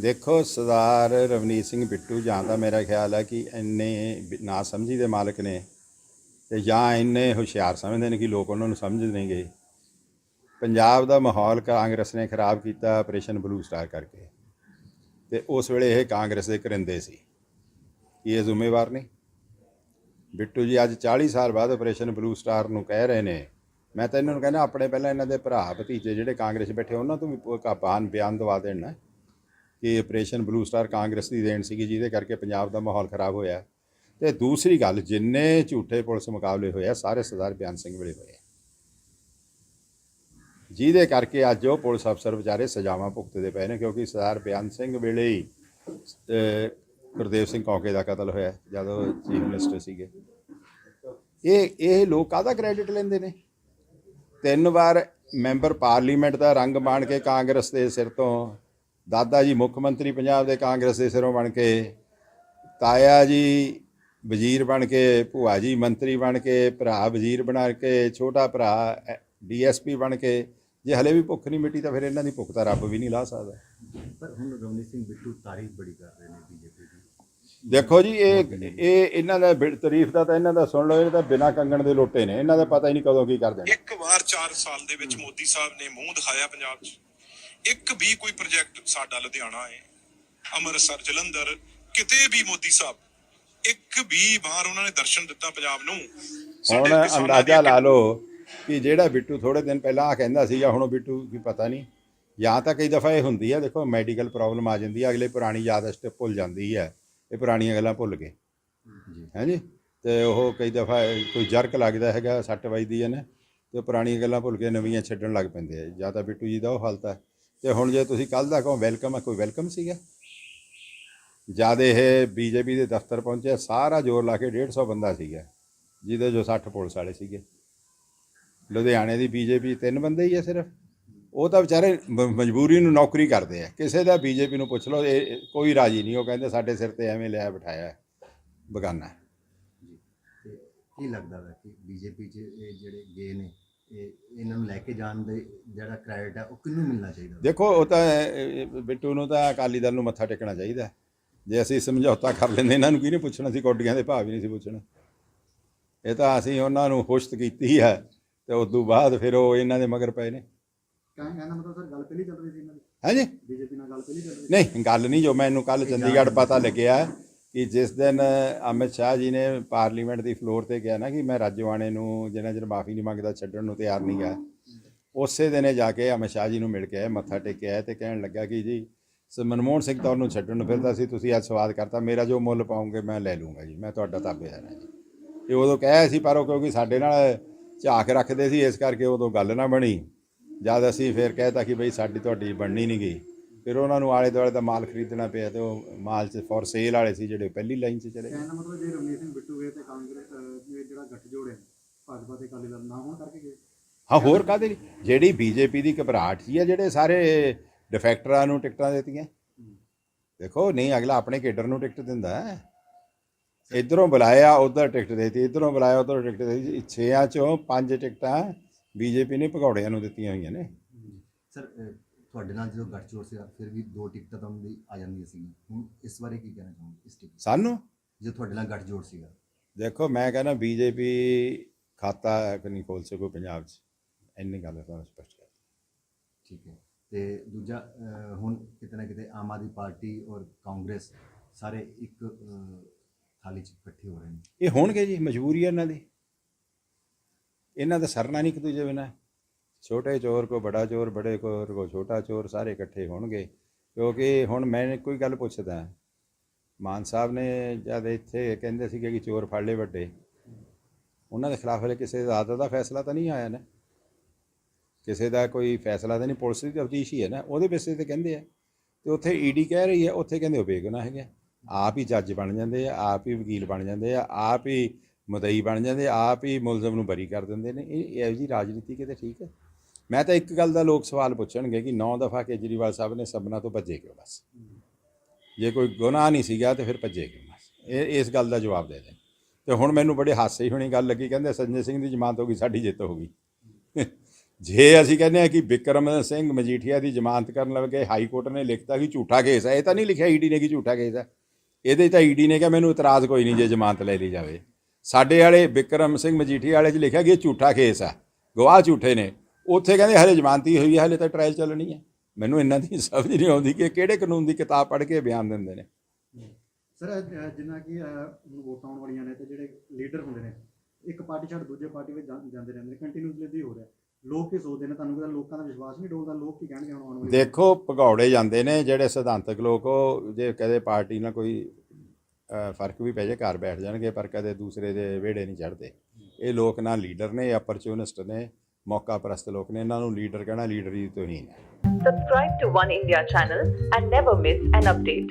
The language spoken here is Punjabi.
ਦੇਖੋ, ਸਰਦਾਰ ਰਵਨੀਤ ਸਿੰਘ ਬਿੱਟੂ, ਜਾਂ ਤਾਂ ਮੇਰਾ ਖਿਆਲ ਹੈ ਕਿ ਇੰਨੇ ਨਾ ਸਮਝੀ ਦੇ ਮਾਲਕ ਨੇ ਤੇ ਜਾਂ ਇੰਨੇ ਹੁਸ਼ਿਆਰ ਸਮਝਦੇ ਨੇ ਕਿ ਲੋਕ ਉਹਨਾਂ ਨੂੰ ਸਮਝ ਨਹੀਂ ਗਏ। ਪੰਜਾਬ ਦਾ ਮਾਹੌਲ ਕਾਂਗਰਸ ਨੇ ਖਰਾਬ ਕੀਤਾ ਆਪਰੇਸ਼ਨ ਬਲੂ ਸਟਾਰ ਕਰਕੇ। ਤੇ ਉਸ ਵੇਲੇ ਇਹ ਕਾਂਗਰਸ ਦੇ ਕਰਿੰਦੇ ਸੀ। ਕੀ ਇਹ ਜ਼ਿੰਮੇਵਾਰ ਨਹੀਂ ਬਿੱਟੂ ਜੀ, ਅੱਜ 40 ਸਾਲ ਬਾਅਦ ਆਪਰੇਸ਼ਨ ਬਲੂ ਸਟਾਰ ਨੂੰ ਕਹਿ ਰਹੇ ਨੇ। ਮੈਂ ਤਾਂ ਇਹਨਾਂ ਨੂੰ ਕਹਿੰਦਾ, ਆਪਣੇ ਪਹਿਲਾਂ ਇਹਨਾਂ ਦੇ ਭਰਾ ਭਤੀਜੇ ਜਿਹੜੇ ਕਾਂਗਰਸ 'ਚ ਬੈਠੇ, ਉਹਨਾਂ ਤੋਂ ਵੀ ਪ- ਬਾਨ ਬਿਆਨ ਦਵਾ ਦੇਣ। ਨਾ ਕਿ ਆਪਰੇਸ਼ਨ ਬਲੂ ਸਟਾਰ ਕਾਂਗਰਸ ਦੀ ਦੇਣ ਸੀਗੀ, ਜਿਹਦੇ ਕਰਕੇ ਪੰਜਾਬ ਦਾ ਮਾਹੌਲ ਖਰਾਬ ਹੋਇਆ। ਤੇ ਦੂਸਰੀ ਗੱਲ, ਜਿੰਨੇ ਝੂਠੇ ਪੁਲਿਸ ਮੁਕਾਬਲੇ ਹੋਏ ਆ, ਸਾਰੇ ਸਰਦਾਰ ਬਿਆਨ ਸਿੰਘ ਵੇਲੇ ਹੋਏ ਜਿਹਦੇ ਕਰਕੇ ਅੱਜ ਉਹ ਪੁਲਿਸ ਅਫਸਰ ਵਿਚਾਰੇ ਸਜ਼ਾਵਾਂ ਭੁਗਤਦੇ ਪਏ ਨੇ, ਕਿਉਂਕਿ ਸਰਦਾਰ ਬਿਆਨ ਸਿੰਘ ਵੇਲੇ ਹੀ ਗੁਰਦੇਵ ਸਿੰਘ ਕੌਕੇ ਦਾ ਕਤਲ ਹੋਇਆ, ਜਦੋਂ ਚੀਫ ਮਿਨਿਸਟਰ ਸੀਗੇ। ਇਹ ਇਹ ਲੋਕ ਕਾਹਦਾ ਕ੍ਰੈਡਿਟ ਲੈਂਦੇ ਨੇ? ਤਿੰਨ ਵਾਰ ਮੈਂਬਰ ਪਾਰਲੀਮੈਂਟ ਦਾ ਰੰਗ ਮਾਣ ਕੇ ਕਾਂਗਰਸ ਦੇ ਸਿਰ ਤੋਂ ਦਾਦਾ ਜੀ ਮੁੱਖ ਮੰਤਰੀ ਪੰਜਾਬ ਦੇ ਕਾਂਗਰਸ ਦੇ ਸਿਰੋਂ ਬਣ ਕੇ ਤਾਇਆ ਜੀ ਵਜ਼ੀਰ ਬਣ ਕੇ ਭੂਆ ਜੀ ਮੰਤਰੀ ਬਣ ਕੇ ਭਰਾ ਵਜ਼ੀਰ ਬਣਾ ਕੇ ਛੋਟਾ ਭਰਾ ਡੀਐਸਪੀ ਬਣ ਕੇ ਜੇ ਹਲੇ ਵੀ ਭੁੱਖ ਨਹੀਂ ਮਿਟੀ ਤਾਂ ਫਿਰ ਇਹਨਾਂ ਦੀ ਭੁੱਖ ਤਾਂ ਰੱਬ ਵੀ ਨਹੀਂ ਲਾ ਸਕਦਾ। ਪਰ ਹੁਣ ਰਵਨੀਤ ਸਿੰਘ ਬਿੱਟੂ ਤਾਰੀਫ ਬੜੀ ਕਰ ਰਹੇ ਨੇ ਬੀਜੇਪੀ ਦੀ। ਦੇਖੋ ਜੀ ਇਹ ਇਹ ਇਹਨਾਂ ਦਾ ਤਾਰੀਫ ਦਾ ਤਾਂ ਇਹਨਾਂ ਦਾ ਸੁਣ ਲਓ ਇਹ ਤਾਂ ਬਿਨਾਂ ਕੰਗਣ ਦੇ ਲੋਟੇ ਨੇ ਇਹਨਾਂ ਦਾ ਪਤਾ ਹੀ ਨਹੀਂ ਕਦੋਂ ਕੀ ਕਰ ਦੇਣਾ। ਇੱਕ ਵਾਰ 4 ਸਾਲ ਦੇ ਵਿੱਚ ਮੋਦੀ ਸਾਹਿਬ ਨੇ ਮੂੰਹ ਦਿਖਾਇਆ ਪੰਜਾਬ 'ਚ। ਇੱਕ ਵੀ ਕੋਈ ਪ੍ਰੋਜੈਕਟ ਸਾਡਾ ਲੁਧਿਆਣਾ ਹੈ ਅੰਮ੍ਰਿਤਸਰ ਜਲੰਧਰ ਕਿਤੇ ਵੀ ਮੋਦੀ ਸਾਹਿਬ ਇੱਕ ਵੀ ਵਾਰ ਉਹਨਾਂ ਨੇ ਦਰਸ਼ਨ ਦਿੱਤਾ ਪੰਜਾਬ ਨੂੰ। ਹੁਣ ਅੰਦਾਜ਼ਾ ਲਾ ਲਓ ਕਿ ਜਿਹੜਾ ਬਿੱਟੂ ਥੋੜੇ ਦਿਨ ਪਹਿਲਾਂ ਆ ਕਹਿੰਦਾ ਸੀ ਜਾਂ ਹੁਣ ਉਹ ਬਿੱਟੂ ਕੀ ਪਤਾ ਨਹੀਂ। ਜਾਂ ਤਾਂ ਕਈ ਦਫਾ ਇਹ ਹੁੰਦੀ ਹੈ ਦੇਖੋ ਮੈਡੀਕਲ ਪ੍ਰੋਬਲਮ ਆ ਜਾਂਦੀ ਹੈ ਅਗਲੇ ਪੁਰਾਣੀ ਯਾਦਸ਼ਤ ਭੁੱਲ ਜਾਂਦੀ ਹੈ ਇਹ ਪੁਰਾਣੀਆਂ ਗੱਲਾਂ ਭੁੱਲ ਗਏ। ਜੀ ਹੈ ਜੀ? ਤੇ ਉਹ ਕਈ ਦਫਾ ਕੋਈ ਜਰਕ ਲੱਗਦਾ ਹੈਗਾ ਸੱਟ ਵੱਜਦੀ ਹੈ ਨਾ ਤੇ ਪੁਰਾਣੀਆਂ ਗੱਲਾਂ ਭੁੱਲ ਕੇ ਨਵੀਆਂ ਛੱਡਣ ਲੱਗ ਪੈਂਦੇ ਆ। ਜਾਂ ਤਾਂ ਬਿੱਟੂ ਜੀ ਦਾ ਉਹ ਹਾਲਤ ਹੈ ਤੇ ਹੁਣ ਜੇ ਤੁਸੀਂ ਕੱਲ ਦਾ ਕਹੋ ਵੈਲਕਮ ਹੈ ਕੋਈ ਵੈਲਕਮ ਸੀਗਾ? ਜਦ ਇਹ ਬੀਜੇਪੀ ਦੇ ਦਫ਼ਤਰ ਪਹੁੰਚਿਆ, ਸਾਰਾ ਜ਼ੋਰ ਲਾ ਕੇ 150 ਬੰਦਾ ਸੀਗਾ, ਜਿਹਦੇ ਜੋ 60 ਪੁਲਿਸ ਵਾਲੇ ਸੀਗੇ। ਲੁਧਿਆਣੇ ਦੀ ਬੀਜੇਪੀ ਤਿੰਨ ਬੰਦੇ ਹੀ ਆ ਸਿਰਫ। ਉਹ ਤਾਂ ਵਿਚਾਰੇ ਮਜਬੂਰੀ ਨੂੰ ਨੌਕਰੀ ਕਰਦੇ ਆ। ਕਿਸੇ ਦਾ ਬੀਜੇਪੀ ਨੂੰ ਪੁੱਛ ਲਓ, ਇਹ, ਕੋਈ ਰਾਜੀ ਨਹੀਂ, ਉਹ ਕਹਿੰਦੇ ਸਾਡੇ ਸਿਰ ਤੇ ਐਵੇਂ ਲਿਆ ਬਿਠਾਇਆ ਬਗਾਨਾ। ਕੀ ਲੱਗਦਾ ਹੈ ਕਿ ਬੀਜੇਪੀ 'ਚ ਇਹ ਜਿਹੜੇ ਗਏ ਨੇ ਇਹ ਇਹਨਾਂ ਨੂੰ ਲੈ ਕੇ ਜਾਣ ਦੇ ਜਿਹੜਾ ਕ੍ਰੈਡਿਟ ਹੈ ਉਹ ਕਿਹਨੂੰ ਮਿਲਣਾ ਚਾਹੀਦਾ? ਦੇਖੋ ਉਹ ਤਾਂ ਬਿੱਟੂ ਨੂੰ ਤਾਂ ਅਕਾਲੀ ਦਲ ਨੂੰ ਮੱਥਾ ਟੇਕਣਾ ਚਾਹੀਦਾ ਹੈ। ਜੇ ਅਸੀਂ ਸਮਝੌਤਾ ਕਰ ਲੈਂਦੇ ਇਹਨਾਂ ਨੂੰ ਕਿਹਨੇ ਪੁੱਛਣਾ? ਸੀ ਕੋਡੀਆਂ ਦੇ ਭਾਅ ਵੀ ਨਹੀਂ ਸੀ ਪੁੱਛਣਾ। ਇਹ ਤਾਂ ਅਸੀਂ ਉਹਨਾਂ ਨੂੰ ਖੁਸ਼ਤ ਕੀਤੀ ਹੈ ਤੇ ਉਸ ਤੋਂ ਬਾਅਦ ਫਿਰ ਉਹ ਇਹਨਾਂ ਦੇ ਮਗਰ ਪਏ ਨੇ। ਕਹਿਣ ਕਹਿਣ ਦਾ ਮਤਲਬ ਸਰ ਗੱਲ ਪਹਿਲੀ ਚੱਲ ਰਹੀ ਸੀ ਇਹਨਾਂ ਦੀ। ਹਾਂਜੀ? ਬੀਜੇਪੀ ਨਾਲ ਗੱਲ ਪਹਿਲੀ ਚੱਲ ਰਹੀ ਸੀ। ਨਹੀਂ ਗੱਲ ਨਹੀਂ ਜੋ ਮੈਨੂੰ ਕੱਲ ਚੰਡੀਗੜ੍ਹ ਪਤਾ ਲੱਗਿਆ ਕਿ ਜਿਸ ਦਿਨ ਅਮਿਤ ਸ਼ਾਹ ਜੀ ਨੇ ਪਾਰਲੀਮੈਂਟ ਦੀ ਫਲੋਰ ਤੇ ਕਿਹਾ ਨਾ ਕਿ ਮੈਂ ਰਾਜਵਾਣੇ ਨੂੰ ਜਿੰਨਾ ਚਿਰ ਮਾਫੀ ਨਹੀਂ ਮੰਗਦਾ ਛੱਡਣ ਨੂੰ ਤਿਆਰ ਨਹੀਂ ਗਾ। ਉਸੇ ਦਿਨੇ ਜਾ ਕੇ ਅਮਿਤ ਸ਼ਾਹ ਜੀ ਨੂੰ ਮਿਲ ਕੇ ਆਏ, ਮੱਥਾ ਟੇਕਿਆ ਆਏ ਤੇ ਕਹਿਣ ਲੱਗਾ ਕਿ ਜੀ, ਸ- ਮਨਮੋਹਨ ਸਿੰਘ ਤਾਂ ਉਹਨੂੰ ਛੱਡਣ ਨੂੰ ਫਿਰਦਾ ਸੀ, ਤੁਸੀਂ ਅੱਜ ਸਵਾਦ ਕਰਤਾ, ਮੇਰਾ ਜੋ ਮੁੱਲ ਪਾਉਂਗੇ ਮੈਂ ਲੈ ਲੂੰਗਾ ਜੀ, ਮੈਂ ਤੁਹਾਡਾ ਤਾਬੇਦਾਰ ਹਾਂ ਜੀ। ਇਹ ਉਦੋਂ ਕਹਿਆ ਸੀ, ਪਰ ਉਹ ਕਿਉਂਕਿ ਸਾਡੇ ਨਾਲ ਝਾਕ ਰੱਖਦੇ ਸੀ, ਇਸ ਕਰਕੇ ਉਦੋਂ ਗੱਲ ਨਾ ਬਣੀ। ਜਦ ਅਸੀਂ ਫਿਰ ਕਹਿਤਾ ਕਿ ਬਈ ਸਾਡੀ ਤੁਹਾਡੀ ਬਣਨੀ ਨਹੀਂ ਗਈ ਫਿਰ ਉਹਨਾਂ ਨੂੰ ਆਲੇ ਦੁਆਲੇ ਦਾ ਮਾਲ ਖਰੀਦਣਾ ਪਿਆ ਤੇ ਉਹ ਮਾਲ ਚ ਫॉर ਸੇਲ ਵਾਲੇ ਸੀ ਜਿਹੜੇ ਪਹਿਲੀ ਲਾਈਨ 'ਚ ਚਲੇ ਗਏ। ਕਹਿਣ ਦਾ ਮਤਲਬ ਜੇ ਰਵਨੀਤ ਸਿੰਘ ਬਿੱਟੂ ਗਏ ਤੇ ਕਾਂਗਰਸ ਅਹ, ਇਹ ਜਿਹੜਾ ਗੱਠਜੋੜ ਹੈ ਭਾਜਪਾ ਤੇ ਅਕਾਲੀ ਦਲ ਨਾ ਹੋਣ ਕਰਕੇ ਗਏ। ਹਾਂ ਹੋਰ ਲਈ? ਜਿਹੜੀ ਬੀਜੇਪੀ ਦੀ ਘਬਰਾਹਟ ਸੀ ਆ ਜਿਹੜੇ ਸਾਰੇ ਡਿਫੈਕਟਰਾਂ ਨੂੰ ਟਿਕਟਾਂ ਦਿੱਤੀਆਂ। ਦੇਖੋ ਨਹੀਂ ਅਗਲਾ ਆਪਣੇ ਕੇਡਰ ਨੂੰ ਟਿਕਟ ਦਿੰਦਾ ਹੈ। ਇਧਰੋਂ ਬੁਲਾਇਆ ਉਧਰ ਟਿਕਟ ਦੇਤੀ ਇਧਰੋਂ ਬੁਲਾਇਆ ਉਧਰ ਟਿਕਟ ਦੇਤੀ। ਛੇਆਂ ਚੋਂ ਪੰਜ ਟਿਕਟਾਂ ਬੀਜੇਪੀ ਨੇ ਭਗੌੜਿਆਂ ਨੂੰ ਦਿੱਤੀਆਂ ਹੋਈਆਂ ਨੇ। ਸਰ ਤੁਹਾਡੇ ਨਾਲ ਜਦੋਂ ਗੱਠਜੋੜ ਸੀਗਾ ਫਿਰ ਵੀ ਦੋ ਟਿਕਟਾਂ ਤਾਂ ਦੀ ਆ ਜਾਂਦੀਆਂ ਸੀ ਹੁਣ ਇਸ ਬਾਰੇ ਕੀ ਕਹਿਣਾ ਚਾਹੋਗੇ? ਇਸ ਟਿਕਟ ਸਾਨੂੰ? ਜੇ ਤੁਹਾਡੇ ਨਾਲ ਗੱਠਜੋੜ ਸੀਗਾ। ਦੇਖੋ ਮੈਂ ਕਹਿੰਦਾ ਬੀਜੇਪੀ ਖਾਤਾ ਨਹੀਂ ਖੋਲ ਸਕੋ ਪੰਜਾਬ 'ਚ? ਇੰਨੀ ਗੱਲ ਤੁਹਾਨੂੰ ਸਪਸ਼ਟ ਕਰ ਠੀਕ ਹੈ। ਤੇ ਦੂਜਾ ਹੁਣ ਕਿਤੇ ਨਾ ਕਿਤੇ ਆਮ ਆਦਮੀ ਪਾਰਟੀ ਔਰ ਕਾਂਗਰਸ ਸਾਰੇ ਇੱਕ ਥਾਲੀ 'ਚ ਇਕੱਠੇ ਹੋ ਰਹੇ ਨੇ। ਇਹ ਹੋਣਗੇ ਜੀ ਮਜਬੂਰੀ ਹੈ ਇਹਨਾਂ ਦੀ। ਇਹਨਾਂ ਦਾ ਸਰਨਾ ਨਹੀਂ ਇੱਕ ਦੂਜੇ ਬਿਨਾ। ਛੋਟੇ ਚੋਰ ਕੋ ਬੜਾ ਚੋਰ, ਬੜੇ ਚੋਰ ਕੋ ਛੋਟਾ ਚੋਰ ਸਾਰੇ ਇਕੱਠੇ ਹੋਣਗੇ। ਕਿਉਂਕਿ ਹੁਣ ਮੈਂ ਕੋਈ ਗੱਲ ਪੁੱਛਦਾ। ਮਾਨ ਸਾਹਿਬ ਨੇ ਜਦ ਇੱਥੇ ਕਹਿੰਦੇ ਸੀਗੇ ਕਿ ਚੋਰ ਫੜ ਲਏ ਵੱਡੇ, ਉਹਨਾਂ ਦੇ ਖਿਲਾਫ ਹਲੇ ਕਿਸੇ ਅਦਾਲਤ ਦਾ ਫੈਸਲਾ ਤਾਂ ਨਹੀਂ ਆਇਆ ਨਾ। ਕਿਸੇ ਦਾ ਕੋਈ ਫੈਸਲਾ ਤਾਂ ਨਹੀਂ, ਪੁਲਿਸ ਦੀ ਤਫਤੀਸ਼ ਹੀ ਹੈ ਨਾ। ਉਹਦੇ ਬੇਸਿਸ ਤੇ ਕਹਿੰਦੇ ਆ। ਤੇ ਉੱਥੇ ਈਡੀ ਕਹਿ ਰਹੀ ਹੈ, ਉੱਥੇ ਕਹਿੰਦੇ ਉਹ ਬੇਗੁਨਾਹ ਹੈਗੇ ਆ। ਆਪ ਹੀ ਜੱਜ ਬਣ ਜਾਂਦੇ ਆ, ਆਪ ਹੀ ਵਕੀਲ ਬਣ ਜਾਂਦੇ ਆ, ਆਪ ਹੀ ਮਦਈ ਬਣ ਜਾਂਦੇ ਆਪ ਹੀ ਮੁਲਜ਼ਮ ਨੂੰ ਬਰੀ ਕਰ ਦਿੰਦੇ ਨੇ। ਇਹ ਇਹੋ ਜੀ ਰਾਜਨੀਤੀ ਕਿਤੇ ਠੀਕ ਹੈ? ਮੈਂ ਤਾਂ ਇੱਕ ਗੱਲ ਦਾ ਲੋਕ ਸਵਾਲ ਪੁੱਛਣਗੇ ਕਿ 9 ਦਫਾ ਕੇਜਰੀਵਾਲ ਸਾਹਿਬ ਨੇ ਸਭਨਾਂ ਤੋਂ ਭੱਜੇ ਕਿਉਂ ਬਸ? ਜੇ ਕੋਈ ਗੁਨਾਹ ਨਹੀਂ ਸੀਗਾ ਤੇ ਫਿਰ ਭੱਜੇ ਕਿਉਂ ਬਸ? ਇਹ, ਇਸ ਗੱਲ ਦਾ ਜਵਾਬ ਦੇ ਦੇ। ਤੇ ਹੁਣ ਮੈਨੂੰ ਬੜੇ ਹਾਸੇ ਹੀ ਹੋਣੀ ਗੱਲ ਲੱਗੀ, ਕਹਿੰਦੇ ਸੰਜੇ ਸਿੰਘ ਦੀ ਜ਼ਮਾਨਤ ਹੋ ਗਈ, ਸਾਡੀ ਜਿੱਤ ਹੋ ਗਈ। ਜੇ ਅਸੀਂ ਕਹਿੰਦੇ ਆ ਕਿ ਬਿਕਰਮ ਸਿੰਘ ਮਜੀਠੀਆ ਦੀ ਜ਼ਮਾਨਤ ਕਰਨ ਲੱਗੇ ਹਾਈ ਕੋਰਟ ਨੇ ਲਿਖਤਾ ਕਿ ਝੂਠਾ ਕੇਸ ਹੈ। ਇਹ ਤਾਂ ਨਹੀਂ ਲਿਖਿਆ ਈਡੀ ਨੇ ਕਿ ਝੂਠਾ ਕੇਸ ਹੈ। ਇਹਦੇ 'ਚ ਤਾਂ ਈਡੀ ਨੇ ਕਿਹਾ, ਮੈਨੂੰ ਇਤਰਾਜ਼ ਕੋਈ ਨਹੀਂ ਜੇ ਜ਼ਮਾਨਤ ਲੈ ਲਈ ਜਾਵੇ। ਸਾਡੇ ਵਾਲੇ ਬਿਕਰਮ ਸਿੰਘ ਮਜੀਠੀਆ ਵਾਲੇ 'ਚ ਲਿਖਿਆ ਕਿ ਇਹ ਝੂਠਾ ਕੇਸ ਆ ਗਵਾਹ ਝੂਠੇ ਨੇ। ਉੱਥੇ ਕਹਿੰਦੇ ਹਲੇ ਜ਼ਮਾਨਤੀ ਹੋਈ ਹੈ ਹਲੇ ਤਾਂ ਟ੍ਰਾਇਲ ਚੱਲਣੀ ਹੈ। ਮੈਨੂੰ ਇਹਨਾਂ ਦੀ ਸਮਝ ਨਹੀਂ ਆਉਂਦੀ ਕਿ ਕਿਹੜੇ ਕਾਨੂੰਨ ਦੀ ਕਿਤਾਬ ਪੜ੍ਹ ਕੇ ਬਿਆਨ ਦਿੰਦੇ ਨੇ। ਸਰ ਜਿੰਨਾ ਕਿ ਵੋਟਾਂ ਆਉਣ ਵਾਲੀਆਂ ਨੇ ਤੇ ਜਿਹੜੇ ਲੀਡਰ ਹੁੰਦੇ ਨੇ ਇੱਕ ਪਾਰਟੀ ਛੱਡ ਦੂਜੇ ਪਾਰਟੀ ਵਿੱਚ ਜਾਂਦੇ ਰਹਿੰਦੇ ਨੇ ਕੰਟੀਨਿਊਸਲੀ ਹੀ ਹੋ ਰਿਹਾ। ਲੋਕ ਕੀ ਸੋਚਦੇ ਨੇ? ਤੁਹਾਨੂੰ ਕਹਿੰਦਾ ਲੋਕਾਂ ਦਾ ਵਿਸ਼ਵਾਸ ਨਹੀਂ ਡੋਲਦਾ ਲੋਕ ਕੀ ਕਹਿਣਗੇ ਹੁਣ ਆਉਣ ਵਾਲੀ ਦੇਖੋ ਭਗੌੜੇ ਜਾਂਦੇ ਨੇ ਜਿਹੜੇ ਸਿਧਾਂਤਕ ਲੋਕ ਉਹ ਜੇ ਕਦੇ ਪਾਰਟੀ ਨਾਲ ਕੋਈ ਫ਼ਰਕ ਵੀ ਪੈ ਜਾਏ ਘਰ ਬੈਠ ਜਾਣਗੇ ਪਰ ਕਦੇ ਦੂਸਰੇ ਦੇ ਵਿਹੜੇ ਨਹੀਂ ਚੜਦੇ ਇਹ ਲੋਕ ਨਾ ਲੀਡਰ ਨੇ ਅਪਰਚੂਨਿਸਟ ਨੇ। ਮੌਕਾ ਪ੍ਰਸਤ ਲੋਕ ਨੇ ਇਹਨਾਂ ਨੂੰ ਲੀਡਰ ਕਹਿਣਾ ਲੀਡਰੀ ਤੋਂ ਹੀ ਹੈ Subscribe to One India channel and never miss an update.